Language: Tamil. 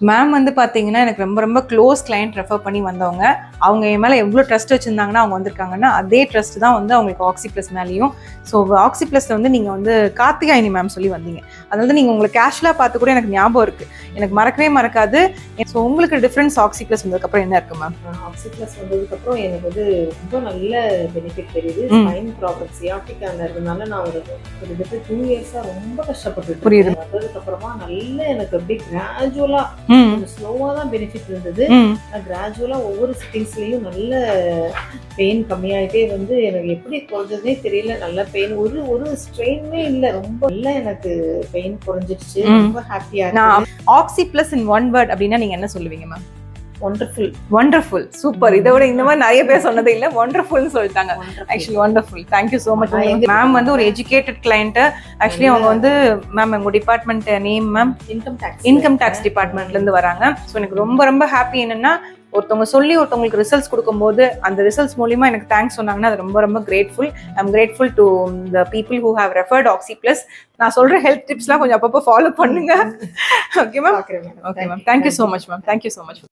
மேம் வந்து பார்த்தீங்கன்னா எனக்கு ரொம்ப ரொம்ப க்ளோஸ் கிளைண்ட் ரெஃபர் பண்ணி வந்தவங்க. அவங்க என் மேலே எவ்வளோ ட்ரஸ்ட் வச்சுருந்தாங்கன்னா அவங்க வந்திருக்காங்கன்னா அதே ட்ரஸ்ட் தான் வந்து அவங்களுக்கு ஆக்சி ப்ளஸ் மேலேயும். ஸோ ஆக்சி ப்ளஸில் வந்து நீங்கள் வந்து கார்த்திகாயினி மேம் சொல்லி வந்தீங்க. அதாவது நீங்கள் உங்களை கேஷுவலாக பார்த்து கூட எனக்கு ஞாபகம் இருக்குது எனக்கு மறக்கவே மறக்காது. ஸோ உங்களுக்கு டிஃப்ரென்ஸ் ஆக்சி ப்ளஸ் வந்ததுக்கப்புறம் என்ன இருக்குது மேம் ஆக்சி ப்ளஸ் வந்ததுக்கப்புறம் எனக்கு வந்து ரொம்ப நல்ல பெனிஃபிட் தெரியுது. ஸ்பைன் ப்ராப்ளம் சியாட்டிக்கா இருந்ததுனால நான் ஒரு கிட்டத்தட்ட டூ இயர்ஸா ரொம்ப கஷ்டப்பட்டு புரியுது. வந்ததுக்கு அப்புறமா நல்ல எனக்கு அப்படியே கிராஜுவலா ம். கொஞ்சம் ஸ்லோவா தான் பெனிஃபிட் இருந்தது. ம். கிராஜுவலா ஒவ்வொரு சிட்டிங்ஸ்லயும் நல்ல பெயின் கம்மியாயிட்டே வந்து எனக்கு எப்படி குறைஞ்சதே தெரியல. நல்ல பெயின் ஒரு ஒரு ஸ்ட்ரெயினுமே இல்ல. ரொம்ப நல்ல எனக்கு பெயின் குறைஞ்சிடுச்சு. ரொம்ப ஹாப்பியா நான் Oxy Plus in one word அப்படின்னா நீங்கள் என்ன சொல்லுவீங்க மேம் ஒண்டர்ஃபுல் ஒண்டர்ஃபுல் சூப்பர் இதை விட இந்த மாதிரி நிறைய பேர் சொன்னது இல்லை. ஒண்டர்ஃபுல்னு சொல்லிட்டாங்க. Actually wonderful thank you so much ma'am வந்து ஒரு எஜுகேட்டட் கிளைண்ட் ஆக்சுவலி அவங்க வந்து மேம் உங்க department name ma'am income tax income tax டிபார்ட்மெண்ட்ல இருந்து வராங்க. ஸோ எனக்கு ரொம்ப ரொம்ப ஹாப்பி என்னன்னா ஒருத்தவங்க சொல்லி ஒருத்தவங்களுக்கு ரிசல்ட்ஸ் கொடுக்கும்போது அந்த ரிசல்ட்ஸ் மூலியமா எனக்கு தேங்க்ஸ் சொன்னாங்கன்னா அது ரொம்ப ரொம்ப grateful I'm grateful to the people who have referred Oxy Plus நான் சொல்ற ஹெல்த் டிப்ஸ்லாம் கொஞ்சம் அப்பப்போ ஃபாலோ பண்ணுங்க. Okay ma'am okay ma'am thank you so much ma'am thank you so much